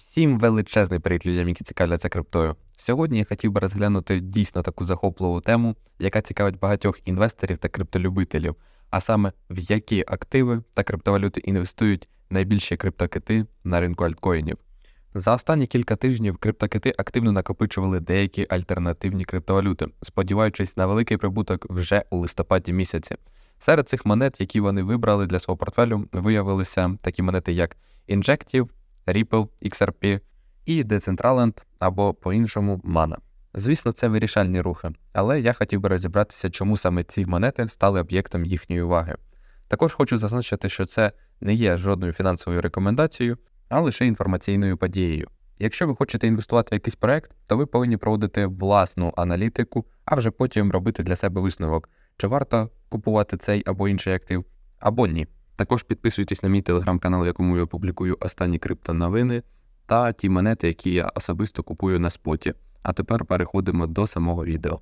Всім величезний привіт людям, які цікавляться криптою. Сьогодні я хотів би розглянути дійсно таку захопливу тему, яка цікавить багатьох інвесторів та криптолюбителів, а саме в які активи та криптовалюти інвестують найбільші криптокити на ринку альткоїнів. За останні кілька тижнів криптокити активно накопичували деякі альтернативні криптовалюти, сподіваючись на великий прибуток вже у листопаді місяці. Серед цих монет, які вони вибрали для свого портфелю, виявилися такі монети, як Injective, Ripple, XRP і Decentraland або по-іншому Mana. Звісно, це вирішальні рухи, але я хотів би розібратися, чому саме ці монети стали об'єктом їхньої уваги. Також хочу зазначити, що це не є жодною фінансовою рекомендацією, а лише інформаційною подією. Якщо ви хочете інвестувати в якийсь проект, то ви повинні проводити власну аналітику, а вже потім робити для себе висновок, чи варто купувати цей або інший актив, або ні. Також підписуйтесь на мій телеграм-канал, в якому я публікую останні криптоновини та ті монети, які я особисто купую на споті. А тепер переходимо до самого відео.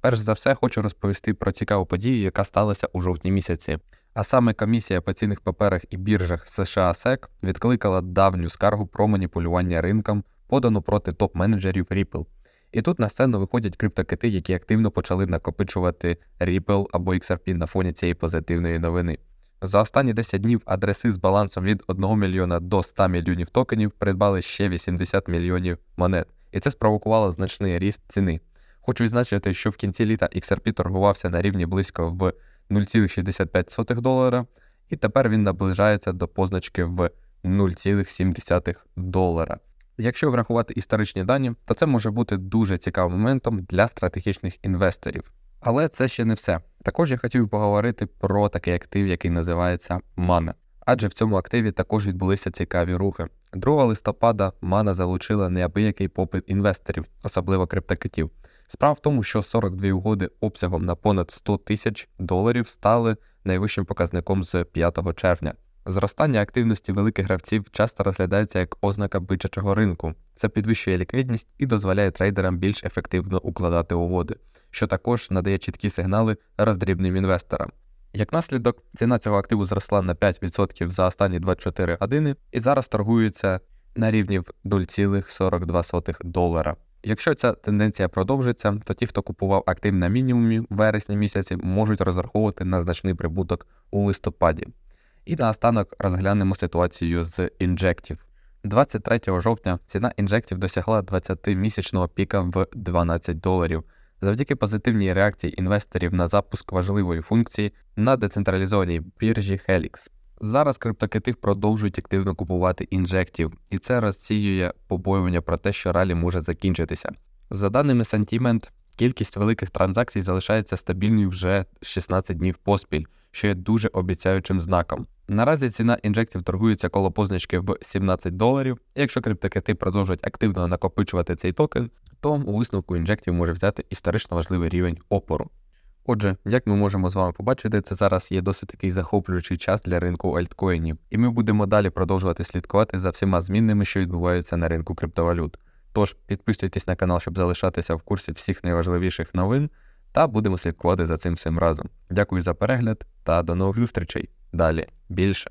Перш за все, хочу розповісти про цікаву подію, яка сталася у жовтні місяці. А саме комісія по цінних паперах і біржах США SEC відкликала давню скаргу про маніпулювання ринком, подану проти топ-менеджерів Ripple. І тут на сцену виходять криптокити, які активно почали накопичувати Ripple або XRP на фоні цієї позитивної новини. За останні 10 днів адреси з балансом від 1 мільйона до 100 мільйонів токенів придбали ще 80 мільйонів монет, і це спровокувало значний ріст ціни. Хочу відзначити, що в кінці літа XRP торгувався на рівні близько в 0,65 долара, і тепер він наближається до позначки в 0,7 долара. Якщо врахувати історичні дані, то це може бути дуже цікавим моментом для стратегічних інвесторів. Але це ще не все. Також я хотів поговорити про такий актив, який називається Mana. Адже в цьому активі також відбулися цікаві рухи. 2 листопада Mana залучила неабиякий попит інвесторів, особливо криптокитів. Справа в тому, що 42 угоди обсягом на понад 100 тисяч доларів стали найвищим показником з 5 червня. Зростання активності великих гравців часто розглядається як ознака бичачого ринку. Це підвищує ліквідність і дозволяє трейдерам більш ефективно укладати угоди, що також надає чіткі сигнали роздрібним інвесторам. Як наслідок, ціна цього активу зросла на 5% за останні 24 години і зараз торгується на рівні в 0,42 долара. Якщо ця тенденція продовжиться, то ті, хто купував актив на мінімумі в вересні місяці, можуть розраховувати на значний прибуток у листопаді. І наостанок розглянемо ситуацію з Injective. 23 жовтня ціна Injective досягла 20-місячного піка в 12 доларів. Завдяки позитивній реакції інвесторів на запуск важливої функції на децентралізованій біржі Helix. Зараз криптокити продовжують активно купувати Injective, і це розсіює побоювання про те, що ралі може закінчитися. За даними Sentiment, кількість великих транзакцій залишається стабільною вже 16 днів поспіль, що є дуже обіцяючим знаком. Наразі ціна інжектів торгується коло позначки в 17 доларів. Якщо криптокити продовжують активно накопичувати цей токен, то у висновку інжектів може взяти історично важливий рівень опору. Отже, як ми можемо з вами побачити, це зараз є досить такий захоплюючий час для ринку альткоїнів, і ми будемо далі продовжувати слідкувати за всіма змінними, що відбуваються на ринку криптовалют. Тож підписуйтесь на канал, щоб залишатися в курсі всіх найважливіших новин, та будемо слідкувати за цим всім разом. Дякую за перегляд та до нових зустрічей. Далі більше.